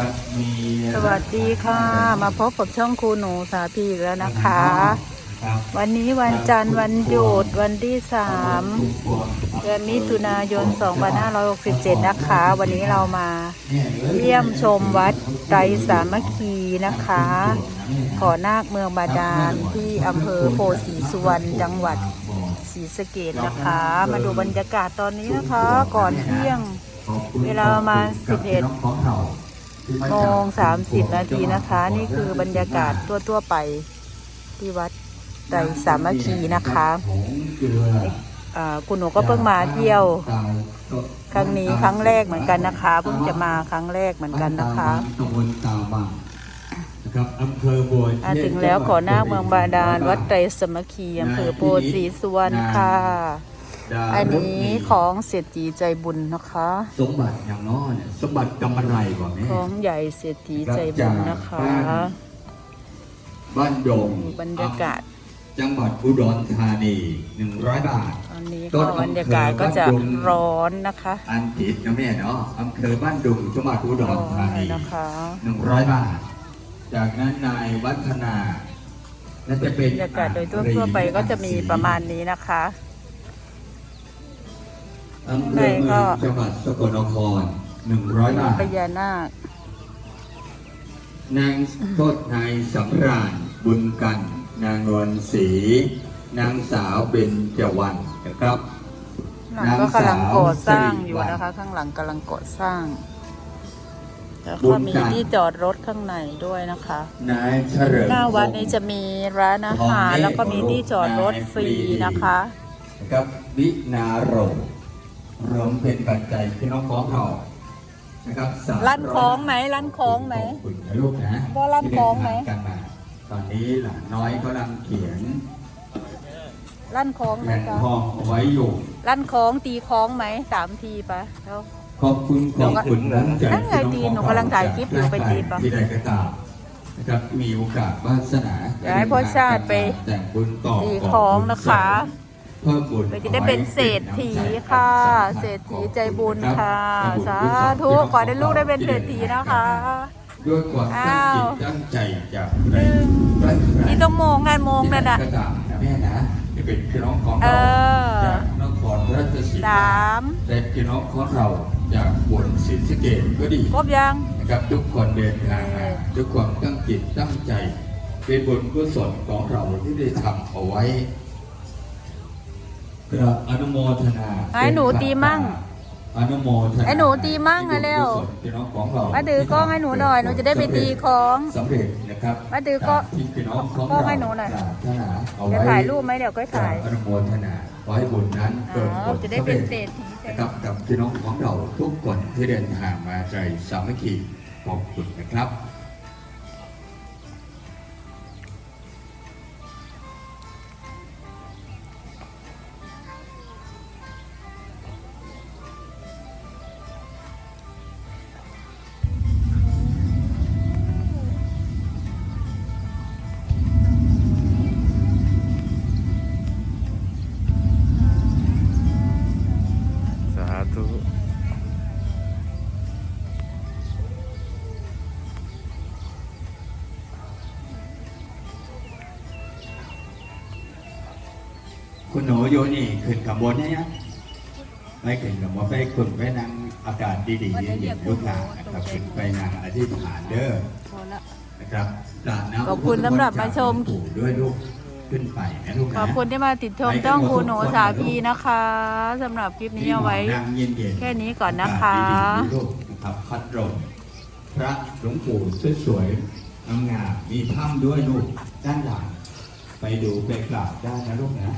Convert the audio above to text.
นะครับมีสวัสดีค่ะ มาพบกับช่องครูหนูสาพีอีกแล้วนะคะครับวันนี้วันจันทร์วันหยุดวันที่สามเดือนมิถุนายน 2567 นะคะ วันนี้เรามาเยี่ยมชมวัดไตรสามัคคีนะคะ ขอนาคเมืองบาดาลที่อำเภอโพธิ์ศรีสุวรรณจังหวัดศรีสะเกดนะคะ มาดูบรรยากาศตอนนี้นะคะ ก่อนเที่ยงเวลาประมาณ11 โมง30นาทีนะคะ นี่คือบรรยากาศทั่วๆไปที่วัดไตรสามัคคีนะคะอ่าคุณหนูก็เพิ่งมาเที่ยว ครั้งนี้ครั้งแรกเหมือนกันนะคะเพิ่งจะมาครั้งแรกเหมือนกันนะคะตำบลตาบังนะครับอำเภอบัวอ่าถึงแล้วขอหน้าเมืองบาดาลวัดไตรสามัคคีอำเภอโพธิ์ศรีสุวรรณค่ะ อันนี้ของเศรษฐีใจบุญนะคะ สมบัติอย่างน้อยเนี่ยสมบัติกำมะไรกว่าแม่ของใหญ่เศรษฐีใจบุญนะคะ บ้านดงบรรยากาศ จังหวัดอุดรธานีหนึ่งร้อยบาทตอนนี้ก็บรรยากาศก็จะร้อนนะคะ อันผิดนะแม่เนาะอำเภอบ้านดุงจังหวัดอุดร้รอนธาเลยนีนะคะหนึ่งร้อยบาท จากนั้นนายวัฒนาและจะเป็นบรรยากาศโดยทั่วๆไปก็จะมีประมาณนี้นะคะ อำเภอเมืองจังหวัดสกลนครหนึ่งร้อยบาทพญานาคนางโทษนายสำราญบุญกัน นางนวลศรีนางสาวเบญจวรรณนะครับหลังก็กำลังก่อสร้างอยู่นะคะ ข้างหลังกำลังก่อสร้างแล้วก็มีที่จอดรถข้างในด้วยนะคะนายเฉลิมหน้าวัดนี้จะมีร้านอาหารแล้วก็มีที่จอดรถฟรีนะคะนะครับวินาโร รวมเป็นปัจจัยพี่น้องของเรานะครับสามร้านของไหมร้านของไหมขอบคุณนะลูกนะว่าร้านของไหมที่เดินทางกันมาตอนนี้หลานน้อยกำลังเขียนลั่นคล้องไหมแผ่นคะทองเอาไว้อยู่ลั่นคล้องตีคล้องไหมสามทีปะแล้วขอบคุณขอบคุณน้ำใจนั่นไงดีหนูกำลังถ่ายคลิปอยู่ไปดีปะที่ใดก็ตามนะครับมีโอกาสวาสนาเดี๋ยวให้พ่อชาติไปแต่งบุญต่อตีคล้องนะคะ เพิ่มบุญเราจะได้เป็นเศรษฐีค่ะ เศรษฐีใจบุญค่ะสาธุขอให้ลูกได้เป็นเศรษฐีนะคะ ด้วยความตั้งจิตตั้งใจจากใจรักใคร่นี่ต้องโมงงานโมงนั่นที่น่ะใดก็ตามนะแม่นะที่เป็นพี่น้องของเอเราอจากนครราชสีสมาามและพี่น้องของเราจากบนศรีสะเกษก็ดีครบยังนะครับทุกคนเดินทางมาด้วยความตั้งจิตตั้งใจ เป็นบุญกุศลของเราที่ได้ทำเอาไว้ กราบอนุโมทนาให้หนูตีมั่ง อนุโมทนาให้หนูตีมั่งอะเร็วบุญกุศลพี่น้องของเรามาถือกล้องให้หนูหน่อยหนูจะได้ไปตีของสำเร็จนะครับมาถือกล้องตที่พี่น้องของกล้องเราให้หนูหน่อยปรารถนาเอาจะไว้ถ่ายรูปไหมเดี๋ยวก็ถ่ายอนุโมทนาขอให้บุญนั้นอ๋เกิดผอลจะได้สำเป็เร็นจเศรษฐีใจนะครับกับพี่น้องของเราทุกคนที่เดินทางมาใจสามัคคีขอบคุณนะครับ คุณหนูโยนี่ขึ้นขบวนนะยังไม่ขึ้นขบวนไปขึ้นไปนั่งอากาศดีๆเย็นๆลูกหลานนะครับขึ้นไปนั่งอธิษฐานเด้อพอละนะครับกราบน้ำขอบคุณสำหรับมาชมปู่ด้วยลูกขึ้นไปนะลูกนะขอบคุณที่มาติดชมจ้องครูหนูสาพีนะคะสำหรับคลิปนี้เอาไว้นั่งเย็นๆแค่นี้ก่อนนะคะอากาศดีๆลูกนะครับพัดลมพระหลวงปู่สวยๆงามๆมีถ้ำด้วยลูกด้านหลังไปดูไปกราบได้นะลูกนะ